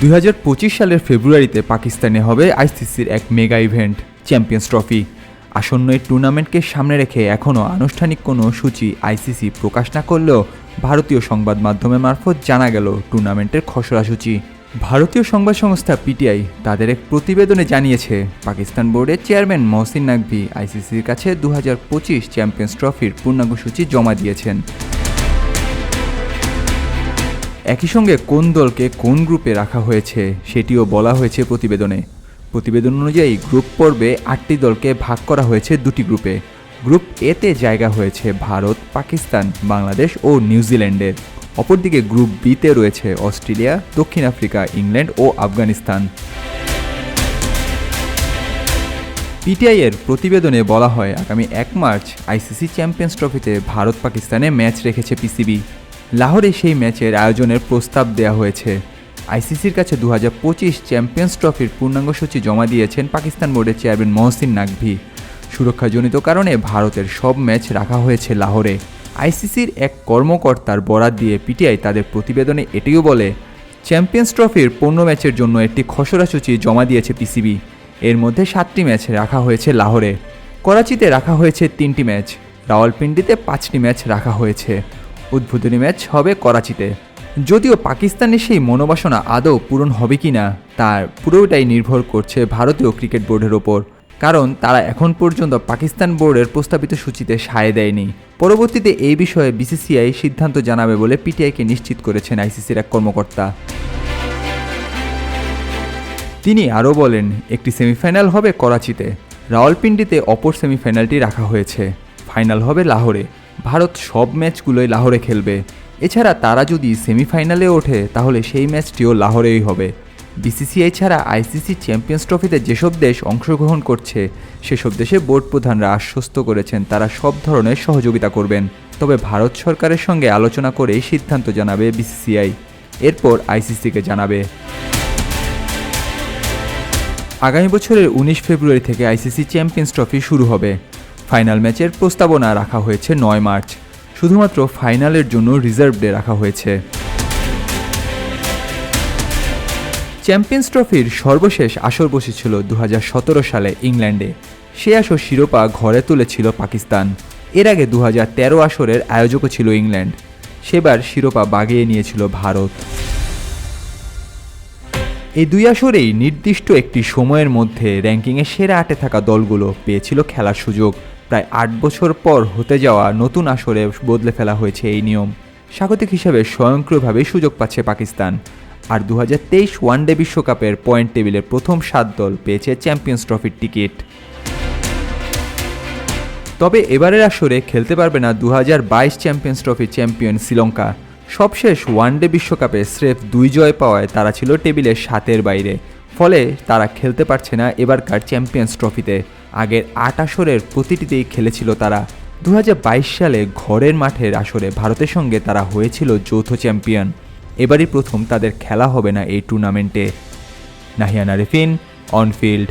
দুই হাজার পঁচিশ সালের ফেব্রুয়ারিতে পাকিস্তানে হবে আইসিসির এক মেগা ইভেন্ট, চ্যাম্পিয়ন্স ট্রফি। আসন্ন এই টুর্নামেন্টকে সামনে রেখে এখনও আনুষ্ঠানিক কোনো সূচি আইসিসি প্রকাশ না করলেও ভারতীয় সংবাদ মাধ্যমের মারফত জানা গেল টুর্নামেন্টের খসড়া সূচি। ভারতীয় সংবাদ সংস্থা পিটিআই তাদের এক প্রতিবেদনে জানিয়েছে, পাকিস্তান বোর্ডের চেয়ারম্যান মহসিন নাকভি আইসিসির কাছে দু চ্যাম্পিয়ন্স ট্রফির পূর্ণাঙ্গ সূচি জমা দিয়েছেন। একই সঙ্গে কোন দলকে কোন গ্রুপে রাখা হয়েছে সেটিও বলা হয়েছে প্রতিবেদনে। প্রতিবেদন অনুযায়ী গ্রুপ পর্বে আটটি দলকে ভাগ করা হয়েছে দুটি গ্রুপে। গ্রুপ এতে জায়গা হয়েছে ভারত, পাকিস্তান, বাংলাদেশ ও নিউজিল্যান্ডের অপরদিকে গ্রুপ বিতে রয়েছে অস্ট্রেলিয়া, দক্ষিণ আফ্রিকা, ইংল্যান্ড ও আফগানিস্তান। পিটিআই এর প্রতিবেদনে বলা হয়, আগামী এক মার্চ আইসিসি চ্যাম্পিয়ন্স ট্রফিতে ভারত পাকিস্তানে ম্যাচ রেখেছে পিসিবি। লাহোরে সেই ম্যাচের আয়োজনের প্রস্তাব দেওয়া হয়েছে। আইসিসির কাছে দু হাজার পঁচিশ চ্যাম্পিয়ন্স ট্রফির পূর্ণাঙ্গ সূচি জমা দিয়েছেন পাকিস্তান বোর্ডের চেয়ারম্যান মহসিন নাকভি। সুরক্ষাজনিত কারণে ভারতের সব ম্যাচ রাখা হয়েছে লাহোরে। আইসিসির এক কর্মকর্তার বরাত দিয়ে পিটিআই তাদের প্রতিবেদনে এটিও বলে, চ্যাম্পিয়ন্স ট্রফির পনেরো ম্যাচের জন্য একটি খসড়া সূচি জমা দিয়েছে পিসিবি। এর মধ্যে সাতটি ম্যাচ রাখা হয়েছে লাহোরে। করাচিতে রাখা হয়েছে তিনটি ম্যাচ। রাওয়ালপিন্ডিতে পাঁচটি ম্যাচ রাখা হয়েছে। উদ্বোধনী ম্যাচ হবে করাচিতে। যদিও পাকিস্তানের সেই মনোবাসনা আদৌ পূরণ হবে কি না তার পুরোটাই নির্ভর করছে ভারতীয় ক্রিকেট বোর্ডের ওপর। কারণ তারা এখন পর্যন্ত পাকিস্তান বোর্ডের প্রস্তাবিত সূচিতে সায় দেয়নি। পরবর্তীতে এই বিষয়ে বিসিসিআই সিদ্ধান্ত জানাবে বলে পিটিআইকে নিশ্চিত করেছেন আইসিসির এক কর্মকর্তা। তিনি আরও বলেন, একটি সেমিফাইনাল হবে করাচিতে। রাওয়ালপিন্ডিতে অপর সেমিফাইনালটি রাখা হয়েছে। ফাইনাল হবে লাহোরে। ভারত সব ম্যাচগুলোই লাহোরে খেলবে। এছাড়া তারা যদি সেমিফাইনালে ওঠে, তাহলে সেই ম্যাচটিও লাহোরেই হবে। বিসিসিআই ছাড়া আইসিসি চ্যাম্পিয়ন্স ট্রফিতে যেসব দেশ অংশগ্রহণ করছে, সেসব দেশে বোর্ড প্রধানরা আশ্বস্ত করেছেন তারা সব ধরনের সহযোগিতা করবেন। তবে ভারত সরকারের সঙ্গে আলোচনা করেই সিদ্ধান্ত জানাবে বিসিসিআই। এরপর আইসিসিকে জানাবে। আগামী বছরের উনিশ ফেব্রুয়ারি থেকে আইসিসি চ্যাম্পিয়ন্স ট্রফি শুরু হবে। ফাইনাল ম্যাচের প্রস্তাবনা রাখা হয়েছে নয় মার্চ। শুধুমাত্র ফাইনালের জন্য রিজার্ভ ডে রাখা হয়েছে। চ্যাম্পিয়ন্স ট্রফির সর্বশেষ আসর বসেছিল দু হাজার সতেরো সালে ইংল্যান্ডে। সে আসর শিরোপা ঘরে তুলেছিল পাকিস্তান। এর আগে দু হাজার তেরো আসরের আয়োজকও ছিল ইংল্যান্ড। সেবার শিরোপা বাগিয়ে নিয়েছিল ভারত। এই দুই আসরেই নির্দিষ্ট একটি সময়ের মধ্যে র্যাঙ্কিংয়ে সেরা আটে থাকা দলগুলো পেয়েছিল খেলার সুযোগ। প্রায় আট বছর পর হতে যাওয়া নতুন আসরে বদলে ফেলা হয়েছে এই নিয়ম। স্বাগতিক হিসাবে স্বয়ংক্রিয়ভাবে সুযোগ পাচ্ছে পাকিস্তান। আর দু হাজার তেইশ ওয়ানডে বিশ্বকাপের পয়েন্ট টেবিলের প্রথম সাত দল পেয়েছে চ্যাম্পিয়ন্স ট্রফির টিকিট। তবে এবারের আসরে খেলতে পারবে না দু হাজার বাইশ চ্যাম্পিয়ন্স ট্রফি চ্যাম্পিয়ন শ্রীলঙ্কা। সবশেষ ওয়ানডে বিশ্বকাপে স্রেফ দুই জয় পাওয়ায় তারা ছিল টেবিলের সাতের বাইরে। ফলে তারা খেলতে পারছে না এবারকার চ্যাম্পিয়ন্স ট্রফিতে। আগের আট আসরের প্রতিটিতেই খেলেছিল তারা। দু হাজার বাইশ সালে ঘরের মাঠের আসরে ভারতের সঙ্গে তারা হয়েছিল যৌথ চ্যাম্পিয়ন। এবারই প্রথম তাদের খেলা হবে না এই টুর্নামেন্টে। Nahiyana Rifin, on field.